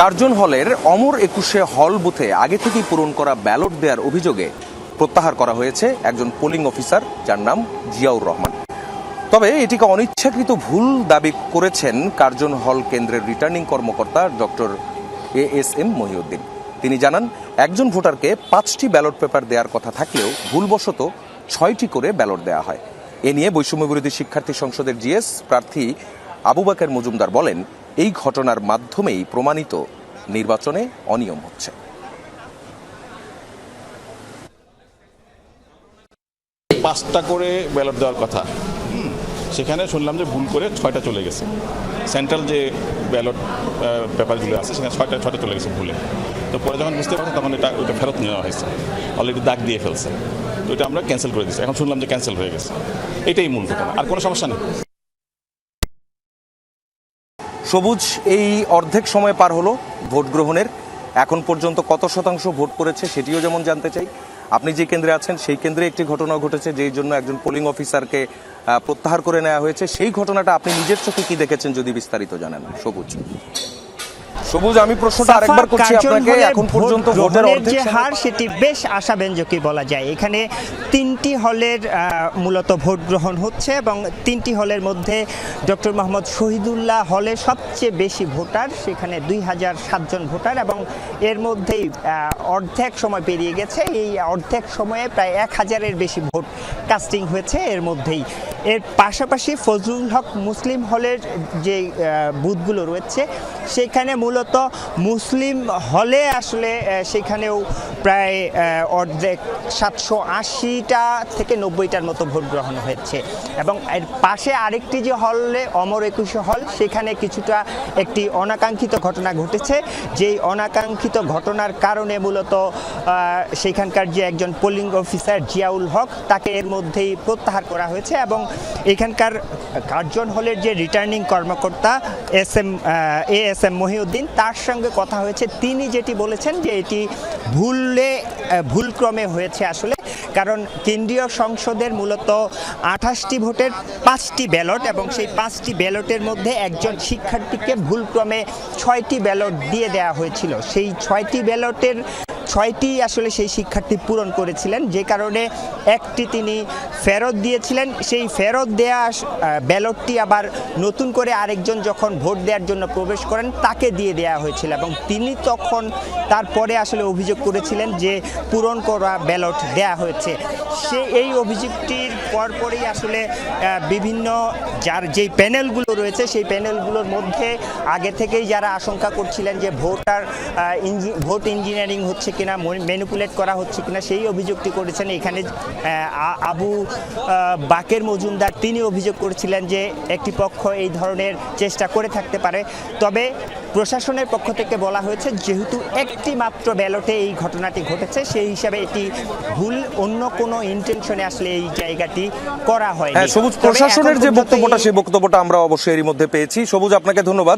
Curzon হলের অমর একুশে হল বুথে আগে থেকেই পূরণ করা ব্যালট দেওয়ার অভিযোগে প্রত্যাহার করা হয়েছে একজন পোলিং অফিসার, যার নাম জিয়াউর রহমান। তবে এটিকে অনিচ্ছাকৃত ভুল দাবি করেছেন কার্জন হল কেন্দ্রের রিটার্নিং কর্মকর্তা doctor A S M Mohiuddin. তিনি জানান, একজন ভোটারকে পাঁচটি ব্যালট পেপার দেওয়ার কথা থাকলেও ভুলবশত ছয়টি করে ব্যালট দেওয়া হয়। এ নিয়ে বৈষম্য বিরোধী শিক্ষার্থী সংসদের জিএস প্রার্থী আবু বাকের মজুমদার বলেন এই ঘটনার মাধ্যমেই প্রমাণিত নির্বাচনে অনিয়ম হচ্ছে। পাঁচটা করে ব্যালট দেওয়ার কথা। সেখানে শুনলাম যে ভুল করে ছয়টা চলে গেছে। সেন্ট্রাল যে ব্যালট পেপারগুলো আছে, সেখানে ছয়টা ছয়টা চলে গেছে ভুলে। তো পরে যখন বুঝতে পারছে তখন এটা ওইটা ফেরত নেওয়া হয়েছে। অলরেডি দাগ দিয়ে ফেলছে। তো এটা আমরা ক্যান্সেল করে দিচ্ছি এখন শুনলাম যে ক্যান্সেল হয়ে গেছে। এটাই মূল ঘটনা। আর কোনো সমস্যা নেই। সবুজ, এই অর্ধেক সময় পার হলো ভোট গ্রহণের। এখন পর্যন্ত কত শতাংশ ভোট করেছে সেটিও যেমন জানতে চাই। আপনি যে কেন্দ্রে আছেন, সেই কেন্দ্রে একটি ঘটনা ঘটেছে যেই জন্য একজন পোলিং অফিসারকে প্রত্যাহার করে নেওয়া হয়েছে। সেই ঘটনাটা আপনি নিজের চোখে কি দেখেছেন যদি বিস্তারিত জানেন? সবুজ। সবুজ আমি প্রশ্নটা আরেকবার করছি আপনাকে। এখন পর্যন্ত ভোটের অর্ধেক হার সেটি বেশ আশাব্যঞ্জকই বলা যায়। এখানে তিনটি হলের মূলত ভোট গ্রহণ হচ্ছে এবং তিনটি হলের মধ্যে ডক্টর মোহাম্মদ শহীদুল্লাহ হলে সবচেয়ে বেশি ভোটার সেখানে দুই হাজার সাতজন ভোটার এবং এর মধ্যেই অর্ধেক সময় পেরিয়ে গেছে। এই অর্ধেক সময়ে প্রায় এক হাজারের বেশি ভোট কাস্টিং হয়েছে। এর মধ্যেই এর পাশাপাশি ফজলুল হক মুসলিম হলের যে বুথগুলো রয়েছে, সেখানে মূলত মুসলিম হলে আসলে সেখানেও প্রায় অর্ধেক সাতশো আশিটা থেকে নব্বইটার মতো ভোট গ্রহণ হয়েছে। এবং এর পাশে আরেকটি যে হলে, অমর একুশে হল, সেখানে কিছুটা একটি অনাকাঙ্ক্ষিত ঘটনা ঘটেছে। যেই অনাকাঙ্ক্ষিত ঘটনার কারণে মূলত সেখানকার যে একজন পোলিং অফিসার জিয়াউল হক, তাকে এর মধ্যেই প্রত্যাহার করা হয়েছে এবং এখানকার কার্জন হলের যে রিটার্নিং কর্মকর্তা S M A S M Mohiuddin, তার সঙ্গে কথা হয়েছে। তিনি যেটি বলেছেন যে এটি ভুলে ভুলক্রমে হয়েছে আসলে। কারণ কেন্দ্রীয় সংসদের মূলত আঠাশটি ভোটের পাঁচটি ব্যালট এবং সেই পাঁচটি ব্যালটের মধ্যে একজন শিক্ষার্থীকে ভুলক্রমে ছয়টি ব্যালট দিয়ে দেওয়া হয়েছিল। সেই ছয়টি ব্যালটের ছয়টি আসলে সেই শিক্ষার্থী পূরণ করেছিলেন, যে কারণে একটি তিনি ফেরত দিয়েছিলেন। সেই ফেরত দেয়া ব্যালটটি আবার নতুন করে আরেকজন যখন ভোট দেওয়ার জন্য প্রবেশ করেন, তাকে দিয়ে দেওয়া হয়েছিল এবং তিনি তখন তারপরে আসলে অভিযোগ করেছিলেন যে পূরণ করা ব্যালট দেয়া হয়েছে। সে এই অভিযোগটির পরপরই আসলে বিভিন্ন যার যেই প্যানেলগুলো রয়েছে, সেই প্যানেলগুলোর মধ্যে আগে থেকেই যারা আশঙ্কা করছিলেন যে ভোটার ভোট ইঞ্জিনিয়ারিং হচ্ছে কিনা ম্যানিপুলেট করা হচ্ছে কিনা সেই অভিযোগটি করেছেন। এখানে আবু বাকের মজুমদার তিনি অভিযোগ করেছিলেন যে একটি পক্ষ এই ধরনের চেষ্টা করে থাকতে পারে। তবে প্রশাসনের পক্ষ থেকে বলা হয়েছে যেহেতু একটি মাত্র ব্যালটে এই ঘটনাটি ঘটেছে সেই হিসাবে এটি ভুল অন্য কোনো ইন্টেনশনে আসলে এই জায়গাটি করা হয় হ্যাঁ সবুজ প্রশাসনের যে বক্তব্যটা সেই বক্তব্যটা আমরা অবশ্যই এরই মধ্যে পেয়েছি। সবুজ আপনাকে ধন্যবাদ।